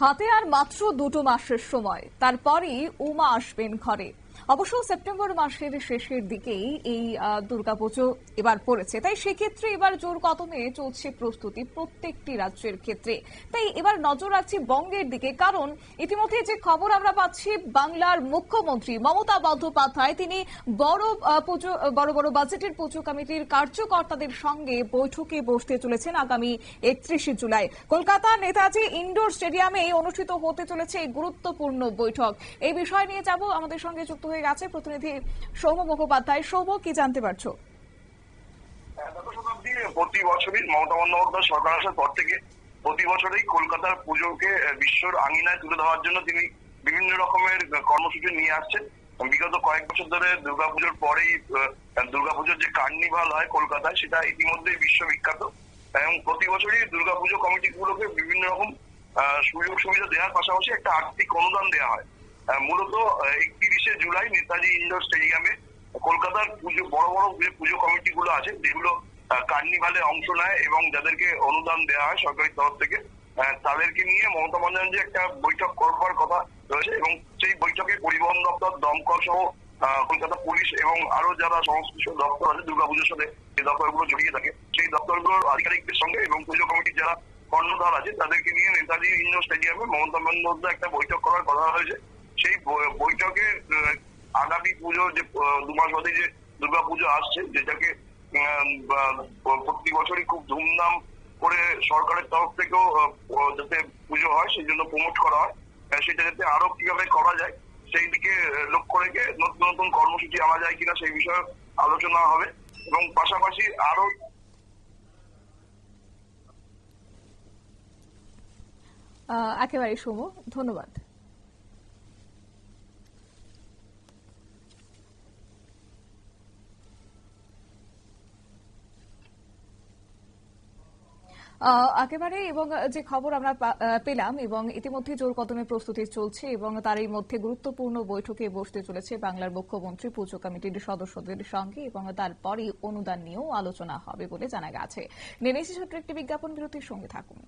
হাতে আর মাত্র দুটো মাসের সময়। তারপরই উমা আসবেন ঘরে। অবশ্য সেপ্টেম্বর মাসের শেষের দিকেই এই দুর্গাপুজো এবার পড়েছে। তাই সেক্ষেত্রে এবার জোর কদমে চলছে প্রস্তুতি প্রত্যেকটি রাজ্যের ক্ষেত্রে। তাই এবার নজর রাখছি বঙ্গের দিকে। কারণ ইতিমধ্যে যে খবর আমরা পাচ্ছি, বাংলার মুখ্যমন্ত্রী মমতা বন্দ্যোপাধ্যায় তিনি বড় পুজো, বড় বড় বাজেটের পুজো কমিটির কার্যকর্তাদের সঙ্গে বৈঠকে বসতে চলেছেন আগামী একত্রিশে জুলাই। কলকাতা নেতাজি ইনডোর স্টেডিয়ামে অনুষ্ঠিত হতে চলেছে এই গুরুত্বপূর্ণ বৈঠক। এই বিষয় নিয়ে যাব। আমাদের সঙ্গে যুক্ত হয়ে গেছে। প্রতিনিধি সৌম্য মুখোপাধ্যায়, সৌম্য, কি জানতে পারছ? প্রতি বছরই মমতা বন্দ্যোপাধ্যায় সরকার আসার পর থেকে প্রতি বছরই কলকাতার পুজোকে বিশ্বর আঙিনায় তুলে ধরার জন্য তিনি বিভিন্ন রকমের কর্মসূচি নিয়ে আসছেন। বিগত কয়েক বছর ধরে দুর্গাপুজোর পরেই দুর্গাপুজোর যে কার্নিভাল হয় কলকাতায়, সেটা ইতিমধ্যেই বিশ্ববিখ্যাত। এবং প্রতি বছরই দুর্গাপুজো কমিটি গুলোকে বিভিন্ন রকম সুযোগ সুবিধা দেওয়ার পাশাপাশি একটা আর্থিক অনুদান দেওয়া হয়। মূলত একত্রিশে জুলাই নেতাজি ইন্ডোর স্টেডিয়ামে কলকাতার পুজো, বড় বড় যে পুজো কমিটি গুলো আছে, যেগুলো কার্নিভালে অংশ নেয় এবং যাদেরকে অনুদান দেওয়া হয় সরকারি তরফ থেকে তাদেরকে নিয়ে মমতা বন্দ্যোপাধ্যায় একটা বৈঠক করবার কথা রয়েছে এবং সেই বৈঠকে পরিবহন দপ্তর, দমকল সহ কলকাতা পুলিশ এবং আরও যারা সংশ্লিষ্ট দপ্তর আছে, দুর্গাপুজোর সাথে যে দপ্তরগুলো জড়িয়ে থাকে। সেই দপ্তরগুলোর আধিকারিকদের সঙ্গে এবং পুজো কমিটির যারা কর্ণধার আছে, তাদেরকে নিয়ে নেতাজি ইন্ডোর স্টেডিয়ামে মমতা বন্দ্যোপাধ্যায় একটা বৈঠক করার কথা হয়েছে সেই বৈঠকে আগামী পুজো যে দু মাস বাদে যে দুর্গা পুজো আসছে, যেটাকে প্রতি বছরই খুব ধুমধাম করে সরকারের তরফ থেকেও যাতে পুজো হয়, সেই জন্য প্রমোট করা হয়। সেটা যাতে আরও কীভাবে করা যায়, সেই দিকে লক্ষ্য রেখে নতুন নতুন কর্মসূচি আনা যায় কিনা, সেই বিষয়ে আলোচনা হবে। এবং পাশাপাশি আরও একেবারে সৌম্য ধন্যবাদ। একেবারে এবং যে খবর আমরা পেলাম এবং ইতিমধ্যে জোর কদমে প্রস্তুতি চলছে এবং তার এই মধ্যে গুরুত্বপূর্ণ বৈঠকে বসতে চলেছে বাংলার মুখ্যমন্ত্রী, পুজো কমিটির সদস্যদের সঙ্গে এবং তারপরই অনুদান নিয়েও আলোচনা হবে বলে জানা গেছে। নেনেছি ছোট্ট একটি বিজ্ঞাপন, বিরতির সঙ্গে থাকুন।